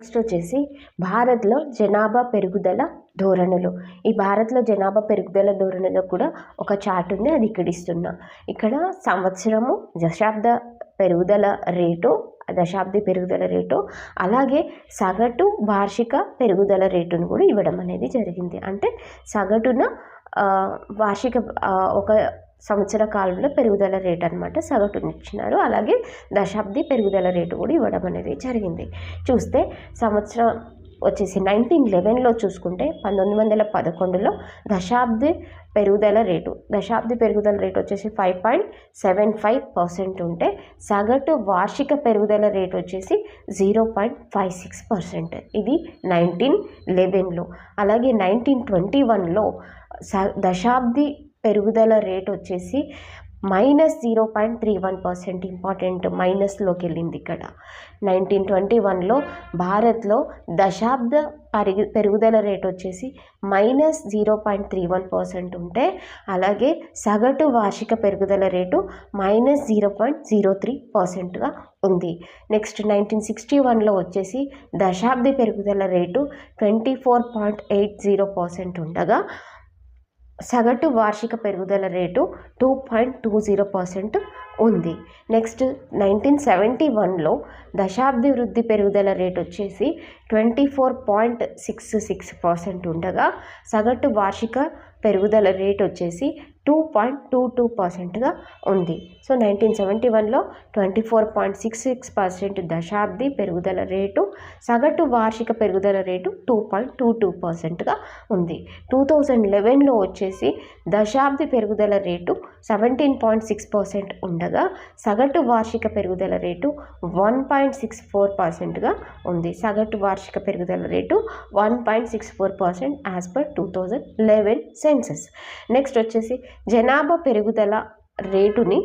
Next వచ్చేసి భారత్లో జనాభా పెరుగుదల ధోరణులు. ఈ భారత్లో జనాభా పెరుగుదల ధోరణిలో కూడా ఒక చార్ట్ ఉంది అది ఇక్కడ ఇస్తున్నా. ఇక్కడ సంవత్సరము దశాబ్ద పెరుగుదల రేటు దశాబ్ది పెరుగుదల రేటు అలాగే సగటు వార్షిక పెరుగుదల రేటును కూడా ఇవ్వడం అనేది జరిగింది. అంటే సగటున వార్షిక ఒక సంవత్సర కాలంలో పెరుగుదల రేటు అనమాట సగటును ఇచ్చినారు అలాగే దశాబ్ది పెరుగుదల రేటు కూడా ఇవ్వడం అనేది జరిగింది. చూస్తే సంవత్సరం వచ్చేసి నైన్టీన్ లెవెన్లో చూసుకుంటే పంతొమ్మిది వందల పదకొండులో దశాబ్ది పెరుగుదల రేటు దశాబ్ది పెరుగుదల రేటు వచ్చేసి five point seven five percent ఉంటే సగటు వార్షిక పెరుగుదల రేటు వచ్చేసి zero point five six percent. ఇది నైన్టీన్ లెవెన్లో. అలాగే నైన్టీన్ ట్వంటీ వన్లో స దశాబ్ది పెరుగుదల రేట్ వచ్చేసి minus zero point three one percent important మైనస్లోకి వెళ్ళింది ఇక్కడ. నైన్టీన్ ట్వంటీ వన్లో భారత్లో దశాబ్ద పరిగి పెరుగుదల రేట్ వచ్చేసి minus zero point three one percent ఉంటే అలాగే సగటు వార్షిక పెరుగుదల rate minus zero point zero three పర్సెంట్గా ఉంది. నెక్స్ట్ నైన్టీన్ సిక్స్టీ వన్లో వచ్చేసి దశాబ్ది పెరుగుదల rate twenty four point eight zero percent ఉండగా సగటు వార్షిక పెరుగుదల rate two point two zero percent ఉంది. నెక్స్ట్ నైన్టీన్ సెవెంటీ వన్లో దశాబ్ది వృద్ధి పెరుగుదల రేటు వచ్చేసి twenty four point six six percent ఉండగా సగటు వార్షిక పెరుగుదల రేట్ వచ్చేసి టూ పాయింట్ టూ టూ పర్సెంట్గా ఉంది. సో నైన్టీన్ సెవెంటీ వన్లో twenty four point six six percent దశాబ్ది పెరుగుదల రేటు సగటు వార్షిక పెరుగుదల rate two point two two పర్సెంట్గా ఉంది. టూ థౌజండ్ లెవెన్లో వచ్చేసి దశాబ్ది పెరుగుదల rate seventeen point six percent ఉండగా సగటు వార్షిక పెరుగుదల rate one point six four పర్సెంట్గా ఉంది. సగటు వార్షిక పెరుగుదల rate one point six four percent as per two thousand eleven census next వచ్చేసి జనాభా పెరుగుదల రేటుని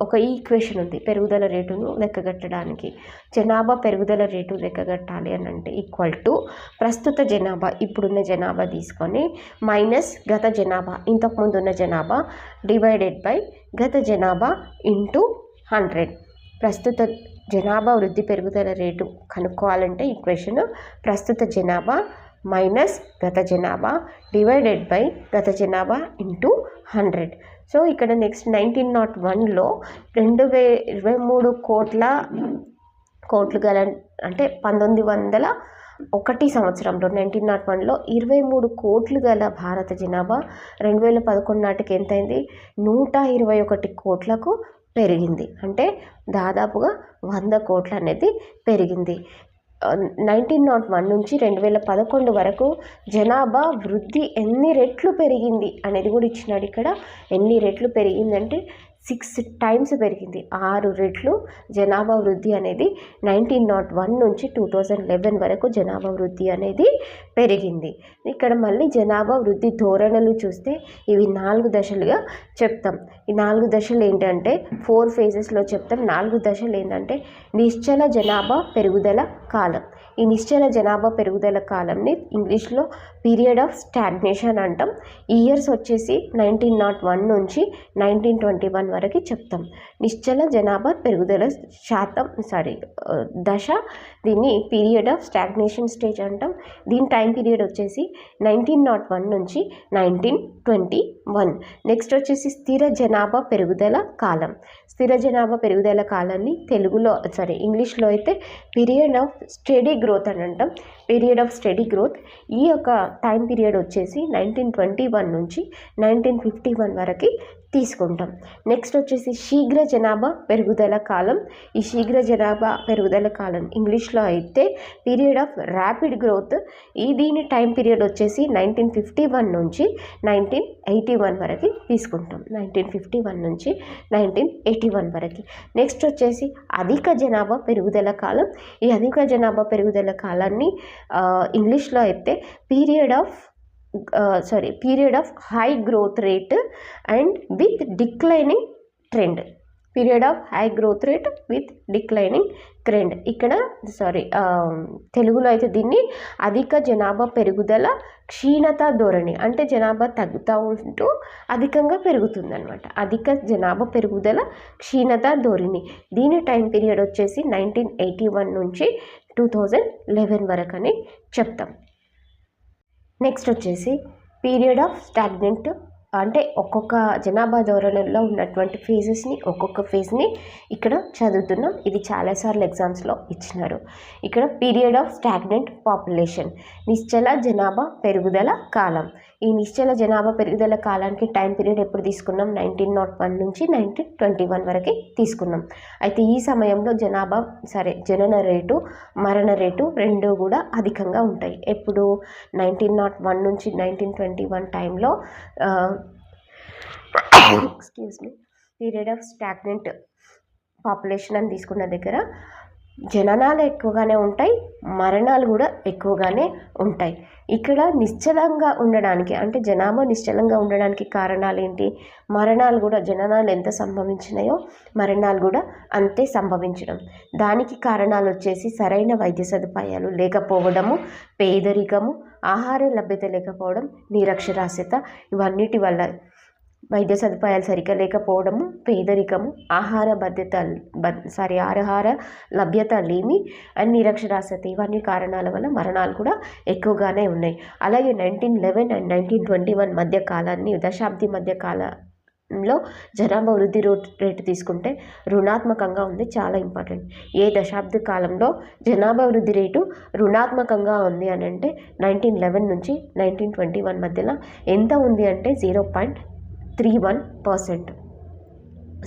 ఒక ఈక్వేషన్ ఉంది. పెరుగుదల రేటును లెక్కగట్టడానికి. జనాభా పెరుగుదల రేటు లెక్కగట్టాలి అని అంటే ఈక్వల్ టు ప్రస్తుత జనాభా ఇప్పుడున్న జనాభా తీసుకొని మైనస్ గత జనాభా ఇంతకుముందు ఉన్న జనాభా డివైడెడ్ బై గత జనాభా ఇంటూ హండ్రెడ్ ప్రస్తుత జనాభా వృద్ధి పెరుగుదల రేటు కనుక్కోవాలంటే ఈక్వేషన్ ప్రస్తుత జనాభా మైనస్ గత జనాభా డివైడెడ్ బై గత జనాభా ఇంటూ హండ్రెడ్ సో ఇక్కడ నెక్స్ట్ నైన్టీన్ నాట్ వన్లో రెండు వే ఇరవై మూడు కోట్ల కోట్లు గల అంటే పంతొమ్మిది వందల ఒకటి సంవత్సరంలో నైన్టీన్ నాట్ వన్లో ఇరవై మూడు కోట్లు గల భారత జనాభా రెండు వేల పదకొండు నాటికి ఎంతైంది నూట ఇరవై ఒకటి కోట్లకు పెరిగింది అంటే దాదాపుగా వంద కోట్లు అనేది పెరిగింది నైన్టీన్ నాట్ వన్ నుంచి రెండు వేల పదకొండు వరకు జనాభా వృద్ధి ఎన్ని రెట్లు పెరిగింది అనేది కూడా ఇచ్చినాడు ఇక్కడ. ఎన్ని రెట్లు పెరిగిందంటే సిక్స్ టైమ్స్ పెరిగింది. ఆరు రెట్లు జనాభా వృద్ధి అనేది నైన్టీన్ నాట్ వన్ నుంచి టూ థౌజండ్ లెవెన్ వరకు జనాభా వృద్ధి అనేది పెరిగింది. ఇక్కడ మళ్ళీ జనాభా వృద్ధి ధోరణులు చూస్తే ఇవి నాలుగు దశలుగా చెప్తాం. ఈ నాలుగు దశలు ఏంటంటే ఫోర్ ఫేజెస్లో చెప్తాం. నాలుగు దశలు ఏంటంటే నిశ్చల జనాభా పెరుగుదల కాలం. ఈ నిశ్చల జనాభా పెరుగుదల కాలంని ఇంగ్లీష్లో పీరియడ్ ఆఫ్ స్టాగ్నేషన్ అంటాం. ఇయర్స్ వచ్చేసి నైన్టీన్ నాట్ వన్ నుంచి నైన్టీన్ ట్వంటీ వన్ వరకు చెప్తాం. నిశ్చల జనాభా పెరుగుదల శాతం సారీ దశ. దీన్ని పీరియడ్ ఆఫ్ స్టాగ్నేషన్ స్టేజ్ అంటాం. దీని టైం పీరియడ్ వచ్చేసి నైన్టీన్ నాట్ వన్ నుంచి నైన్టీన్ ట్వంటీ వన్ నెక్స్ట్ వచ్చేసి స్థిర జనాభా పెరుగుదల కాలం. స్థిర జనాభా పెరుగుదల కాలాన్ని తెలుగులో సారీ ఇంగ్లీష్లో అయితే పీరియడ్ ఆఫ్ స్టడీ గ్రోత్ అని అంటాం. పీరియడ్ ఆఫ్ స్టడీ గ్రోత్ ఈ యొక్క టైం పీరియడ్ వచ్చేసి నైన్టీన్ ట్వంటీ వన్ నుంచి నైన్టీన్ ఫిఫ్టీ వన్ వరకు తీసుకుంటాం. నెక్స్ట్ వచ్చేసి శీఘ్ర జనాభా పెరుగుదల కాలం. ఈ శీఘ్ర జనాభా పెరుగుదల కాలం ఇంగ్లీష్లో అయితే పీరియడ్ ఆఫ్ ర్యాపిడ్ గ్రోత్ ఈ దీని టైం పీరియడ్ వచ్చేసి నైన్టీన్ ఫిఫ్టీ వన్ నుంచి నైన్టీన్ ఎయిటీ వన్ వరకు తీసుకుంటాం. నైన్టీన్ ఫిఫ్టీ వన్ నుంచి నైన్టీన్ ఎయిటీ వన్ వరకు. నెక్స్ట్ వచ్చేసి అధిక జనాభా పెరుగుదల కాలం. ఈ అధిక జనాభా పెరుగుదల కాలాన్ని ఇంగ్లీష్లో అయితే period of sorry period of high growth rate and with declining trend period of high growth rate with declining trend ఇక్కడ సారీ um, తెలుగులో అయితే దీన్ని అధిక జనాభా పెరుగుదల క్షీణత ధోరణి అంటే జనాభా తగ్గుతూ ఉంటూ అధికంగా పెరుగుతుందనమాట అధిక జనాభా పెరుగుదల క్షీణత ధోరణి. దీని టైం పీరియడ్ వచ్చేసి నైన్టీన్ ఎయిటీ వన్ నుంచి టూ థౌజండ్ లెవెన్ వరకు అని చెప్తాం. నెక్స్ట్ వచ్చేసి పీరియడ్ ఆఫ్ స్టాగ్నెంట్ అంటే ఒక్కొక్క జనాభా ధోరణుల్లో ఉన్నటువంటి ఫేజెస్ని ఒక్కొక్క ఫేజ్ని ఇక్కడ చదువుతున్నాం. ఇది చాలాసార్లు ఎగ్జామ్స్లో ఇచ్చినారు. ఇక్కడ పీరియడ్ ఆఫ్ స్టాగ్నెంట్ పాపులేషన్ నిశ్చల జనాభా పెరుగుదల కాలం. ఈ నిశ్చల జనాభా పెరుగుదల కాలానికి టైం పీరియడ్ ఎప్పుడు తీసుకున్నాం? నైన్టీన్ నాట్ వన్ నుంచి నైన్టీన్ ట్వంటీ వన్ వరకు తీసుకున్నాం. అయితే ఈ సమయంలో జనాభా సరే జనన రేటు మరణ రేటు రెండు కూడా అధికంగా ఉంటాయి. ఎప్పుడు? నైన్టీన్ నాట్ వన్ నుంచి నైన్టీన్ ట్వంటీ వన్ టైంలో excuse me period of stagnant population అని తీసుకున్న దగ్గర జననాలు ఎక్కువగానే ఉంటాయి మరణాలు కూడా ఎక్కువగానే ఉంటాయి. ఇక్కడ నిశ్చలంగా ఉండడానికి అంటే జనాభా నిశ్చలంగా ఉండడానికి కారణాలు ఏంటి? మరణాలు కూడా జననాలు ఎంత సంభవించినాయో మరణాలు కూడా అంతే సంభవించడం. దానికి కారణాలు వచ్చేసి సరైన వైద్య సదుపాయాలు లేకపోవడము పేదరికము ఆహార లభ్యత లేకపోవడం నిరక్షరాస్యత ఇవన్నిటి వల్ల వైద్య సదుపాయాలు సరిగ్గా లేకపోవడము పేదరికము ఆహార భద్రత సారీ ఆహార లభ్యత లేమి అండ్ నిరక్షరాస్యత ఇవన్నీ కారణాల వల్ల మరణాలు కూడా ఎక్కువగానే ఉన్నాయి. అలాగే nineteen eleven and nineteen twenty one మధ్య కాలాన్ని దశాబ్ది మధ్య కాలంలో జనాభా వృద్ధి రేటు తీసుకుంటే రుణాత్మకంగా ఉంది చాలా ఇంపార్టెంట్. ఏ దశాబ్ద కాలంలో జనాభా వృద్ధి రేటు రుణాత్మకంగా ఉంది అని అంటే నైన్టీన్ లెవెన్ నుంచి నైన్టీన్ ట్వంటీ వన్ మధ్యలో ఎంత ఉంది అంటే zero point three one percent.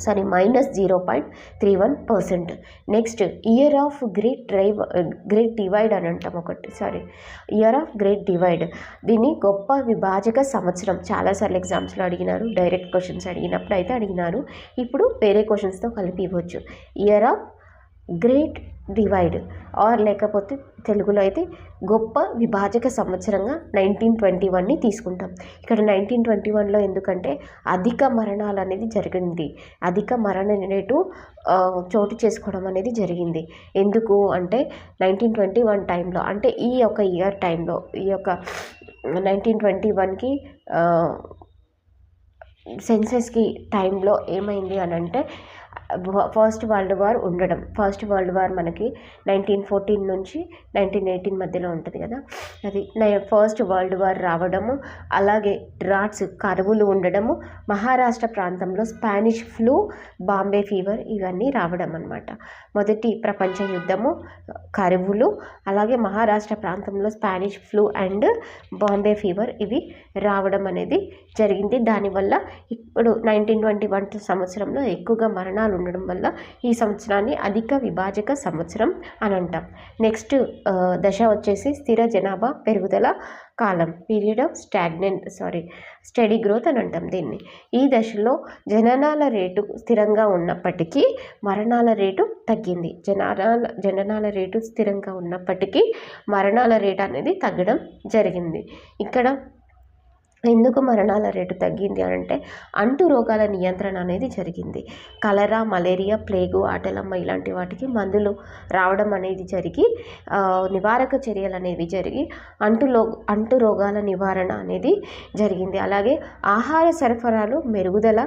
Sorry minus zero point three one percent. Next year of great drive great divide అని అంటాం ఒకటి. Sorry year of great divide దీన్ని గొప్ప విభాజక సంవత్సరం. చాలాసార్లు ఎగ్జామ్స్లో అడిగినారు డైరెక్ట్ క్వశ్చన్స్ అడిగినప్పుడు అయితే అడిగినారు. ఇప్పుడు వేరే క్వశ్చన్స్తో కలిపి ఇవ్వచ్చు. Year of great divide. Or లేకపోతే తెలుగులో అయితే గొప్ప విభాజక సంవత్సరంగా నైన్టీన్ ట్వంటీ వన్ని తీసుకుంటాం. ఇక్కడ నైన్టీన్ ట్వంటీ వన్లో ఎందుకంటే అధిక మరణాలు అనేది జరిగింది. అధిక మరణ రేటు చోటు చేసుకోవడం అనేది జరిగింది. ఎందుకు అంటే నైన్టీన్ ట్వంటీ వన్ టైంలో అంటే ఈ యొక్క ఇయర్ టైంలో ఈ యొక్క నైన్టీన్ ట్వంటీ వన్కి సెన్సెస్కి టైంలో ఏమైంది అని అంటే ఫస్ట్ వరల్డ్ వార్ ఉండడం. ఫస్ట్ వరల్డ్ వార్ మనకి నైన్టీన్ ఫోర్టీన్ నుంచి నైన్టీన్ ఎయిటీన్ మధ్యలో ఉంటుంది కదా. అది ఫస్ట్ వరల్డ్ వార్ రావడము అలాగే డ్రాట్స్ కరువులు ఉండడము మహారాష్ట్ర ప్రాంతంలో స్పానిష్ ఫ్లూ బాంబే ఫీవర్ ఇవన్నీ రావడం అనమాట మొదటి ప్రపంచ యుద్ధము కరువులు అలాగే మహారాష్ట్ర ప్రాంతంలో Spanish flu and Bombay fever ఇవి రావడం అనేది జరిగింది. దానివల్ల ఇప్పుడు నైన్టీన్ ట్వంటీ వన్ సంవత్సరంలో ఎక్కువగా మరణాలు ఉండడం వల్ల ఈ సంవత్సరాన్ని అధిక విభాజక సంవత్సరం అని అంటాం నెక్స్ట్ దశ వచ్చేసి స్థిర జనాభా పెరుగుదల కాలం period of stagnant sorry steady growth అని అంటాం దీన్ని. ఈ దశలో జననాల రేటు స్థిరంగా ఉన్నప్పటికీ మరణాల రేటు తగ్గింది. జననాల జననాల రేటు స్థిరంగా ఉన్నప్పటికీ మరణాల రేటు అనేది తగ్గడం జరిగింది. ఇక్కడ ఎందుకు మరణాల రేటు తగ్గింది అని అంటే అంటు రోగాల నియంత్రణ అనేది జరిగింది. కలరా మలేరియా ప్లేగు ఆటలమ్మ ఇలాంటి వాటికి మందులు రావడం అనేది జరిగి నివారక చర్యలు అనేవి జరిగి అంటులో అంటు రోగాల నివారణ అనేది జరిగింది. అలాగే ఆహార సరఫరాలు మెరుగుదల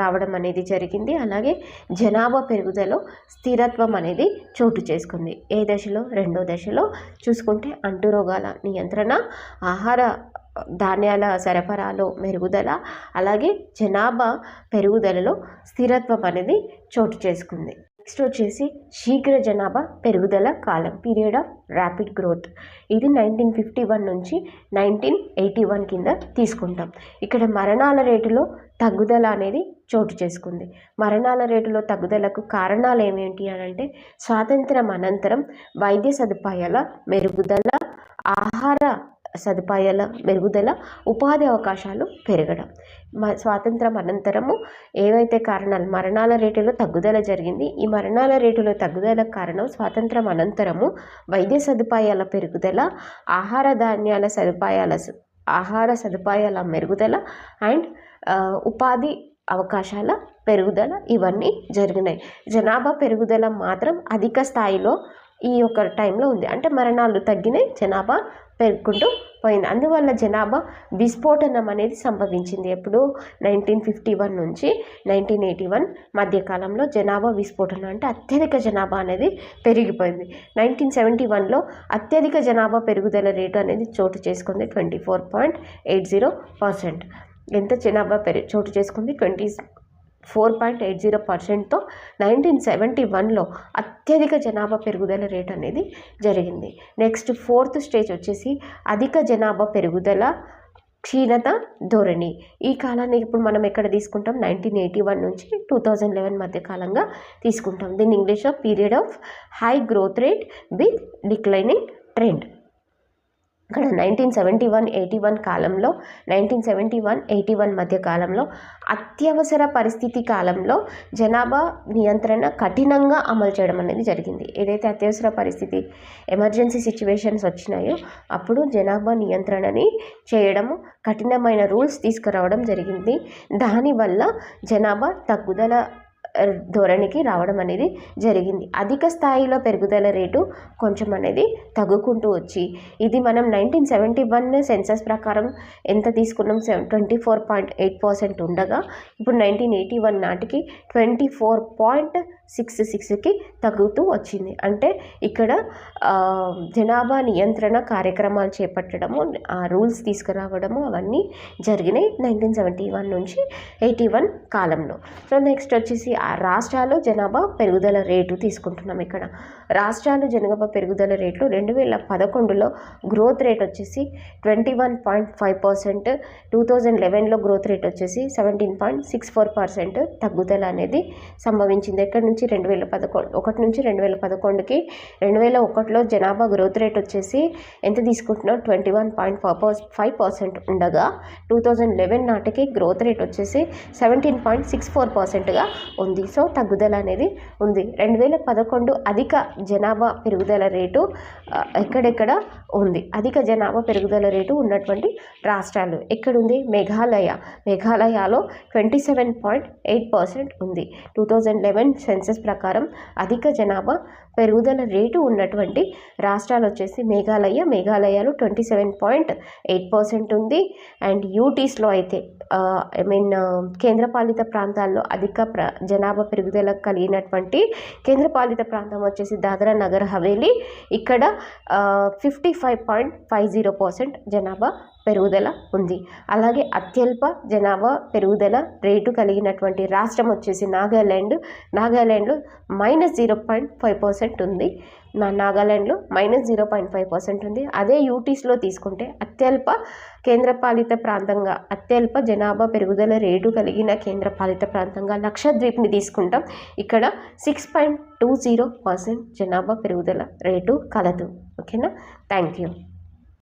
రావడం అనేది జరిగింది. అలాగే జనాభా పెరుగుదల స్థిరత్వం అనేది చోటు చేసుకుంది. ఏ దశలో? రెండో దశలో చూసుకుంటే అంటు రోగాల నియంత్రణ ఆహార ధాన్యాల సరఫరాలో మెరుగుదల అలాగే జనాభా పెరుగుదలలో స్థిరత్వం అనేది చోటు చేసుకుంది. నెక్స్ట్ వచ్చేసి శీఘ్ర జనాభా పెరుగుదల కాలం పీరియడ్ ఆఫ్ ర్యాపిడ్ గ్రోత్ ఇది నైన్టీన్ ఫిఫ్టీ వన్ నుంచి నైన్టీన్ ఎయిటీ వన్ కింద తీసుకుంటాం. ఇక్కడ మరణాల రేటులో తగ్గుదల అనేది చోటు చేసుకుంది. మరణాల రేటులో తగ్గుదలకు కారణాలు ఏమేంటి అని అంటే స్వాతంత్రం అనంతరం వైద్య సదుపాయాల మెరుగుదల ఆహార సదుపాయాల మెరుగుదల ఉపాధి అవకాశాలు పెరగడం. స్వాతంత్రం అనంతరము ఏవైతే కారణాలు మరణాల రేటులో తగ్గుదల జరిగింది ఈ మరణాల రేటులో తగ్గుదల కారణం స్వాతంత్రం అనంతరము వైద్య సదుపాయాల పెరుగుదల ఆహార ధాన్యాల సదుపాయాల ఆహార సదుపాయాల మెరుగుదల అండ్ ఉపాధి అవకాశాల పెరుగుదల ఇవన్నీ జరిగినాయి. జనాభా పెరుగుదల మాత్రం అధిక స్థాయిలో ఈ యొక్క టైంలో ఉంది. అంటే మరణాలు తగ్గినాయి జనాభా పెరుగుకుంటూ పోయింది. అందువల్ల జనాభా విస్ఫోటనం అనేది సంభవించింది. ఎప్పుడు? నైన్టీన్ ఫిఫ్టీ వన్ నుంచి నైన్టీన్ ఎయిటీ వన్ మధ్యకాలంలో జనాభా విస్ఫోటనం అంటే అత్యధిక జనాభా అనేది పెరిగిపోయింది. నైన్టీన్ సెవెంటీ వన్లో అత్యధిక జనాభా పెరుగుదల రేటు అనేది చోటు చేసుకుంది twenty four point eight zero percent. ఎంత జనాభా పెరి చోటు చేసుకుంది? Twenty four point eight zero పర్సెంట్తో nineteen seventy వన్లో అత్యధిక జనాభా పెరుగుదల రేట్ అనేది జరిగింది. నెక్స్ట్ ఫోర్త్ స్టేజ్ వచ్చేసి అధిక జనాభా పెరుగుదల క్షీణత ధోరణి. ఈ కాలాన్ని ఇప్పుడు మనం ఎక్కడ తీసుకుంటాం? నైన్టీన్ ఎయిటీ వన్ నుంచి టూ థౌజండ్ లెవెన్ మధ్య కాలంగా తీసుకుంటాం. దీని ఇంగ్లీష్లో period of high growth rate with declining trend. ఇక్కడ nineteen seventy one eighty one కాలంలో nineteen seventy one eighty one మధ్య కాలంలో అత్యవసర పరిస్థితి కాలంలో జనాభా నియంత్రణ కఠినంగా అమలు చేయడం అనేది జరిగింది. ఏదైతే అత్యవసర పరిస్థితి ఎమర్జెన్సీ సిచ్యువేషన్స్ వచ్చినాయో అప్పుడు జనాభా నియంత్రణని చేయడము కఠినమైన రూల్స్ తీసుకురావడం జరిగింది. దానివల్ల జనాభా తగ్గుదల ధోరణికి రావడం అనేది జరిగింది. అధిక స్థాయిలో పెరుగుదల రేటు కొంచెం అనేది తగ్గుకుంటూ వచ్చి ఇది మనం నైన్టీన్ సెవెంటీ వన్ సెన్సస్ ప్రకారం ఎంత తీసుకున్నాం? Seven twenty four point eight percent ఉండగా ఇప్పుడు నైన్టీన్ ఎయిటీ వన్ నాటికి ట్వంటీ ఫోర్ పాయింట్ సిక్స్ సిక్స్కి తగ్గుతూ వచ్చింది. అంటే ఇక్కడ జనాభా నియంత్రణ కార్యక్రమాలు చేపట్టడము ఆ రూల్స్ తీసుకురావడము అవన్నీ జరిగినాయి నైన్టీన్ సెవెంటీ వన్ నుంచి ఎయిటీ వన్ కాలంలో. సో నెక్స్ట్ వచ్చేసి ఆ రాష్ట్రాలు జనాభా పెరుగుదల రేటు తీసుకుంటున్నాం ఇక్కడ. రాష్ట్రాలు జనాభా పెరుగుదల రేట్లు రెండు వేల పదకొండులో గ్రోత్ రేట్ వచ్చేసి twenty one point five percent two thousand లెవెన్లో growth rate వచ్చేసి seventeen point six four percent తగ్గుదల అనేది సంభవించింది. ఎక్కడి నుంచి రెండు వేల పదకొండు ఒకటి నుంచి రెండు వేల పదకొండుకి రెండు వేల ఒకటిలో జనాభా గ్రోత్ రేట్ వచ్చేసి ఎంత తీసుకుంటున్నాం twenty one point five percent ఉండగా టూ థౌజండ్ లెవెన్ నాటికి గ్రోత్ రేట్ వచ్చేసి సెవెంటీన్ పాయింట్ సిక్స్ ఫోర్ పర్సెంట్గా ఉంది. సో తగ్గుదల అనేది ఉంది. రెండు వేల పదకొండు అధిక జనాభా పెరుగుదల రేటు ఎక్కడెక్కడ ఉంది? అధిక జనాభా పెరుగుదల రేటు ఉన్నటువంటి రాష్ట్రాలు ఎక్కడుంది? Meghalaya. మేఘాలయలో twenty seven point eight percent ఉంది. టూ థౌజండ్ లెవెన్ సెన్సస్ ప్రకారం అధిక జనాభా పెరుగుదల రేటు ఉన్నటువంటి రాష్ట్రాలు వచ్చేసి Meghalaya మేఘాలయలో twenty seven point eight percent ఉంది. అండ్ యూటీస్లో అయితే ఐ మీన్ కేంద్రపాలిత ప్రాంతాల్లో అధిక ప్ర జనాభా పెరుగుదల కలిగినటువంటి కేంద్రపాలిత ప్రాంతం వచ్చేసి దాదరా నగర్ హవేలీ. ఇక్కడ fifty five point five zero percent జనాభా పెరుగుదల ఉంది. అలాగే అత్యల్ప జనాభా పెరుగుదల రేటు కలిగినటువంటి రాష్ట్రం వచ్చేసి Nagaland. నాగాల్యాండ్లో minus zero point five percent ఉంది. నా నాగాల్యాండ్లో minus zero point five percent ఉంది. అదే యూటీస్లో తీసుకుంటే అత్యల్ప కేంద్రపాలిత ప్రాంతంగా అత్యల్ప జనాభా పెరుగుదల రేటు కలిగిన కేంద్రపాలిత ప్రాంతంగా లక్షద్వీప్ని తీసుకుంటాం. ఇక్కడ six point two zero percent జనాభా పెరుగుదల రేటు కలదు. ఓకేనా? Thank you.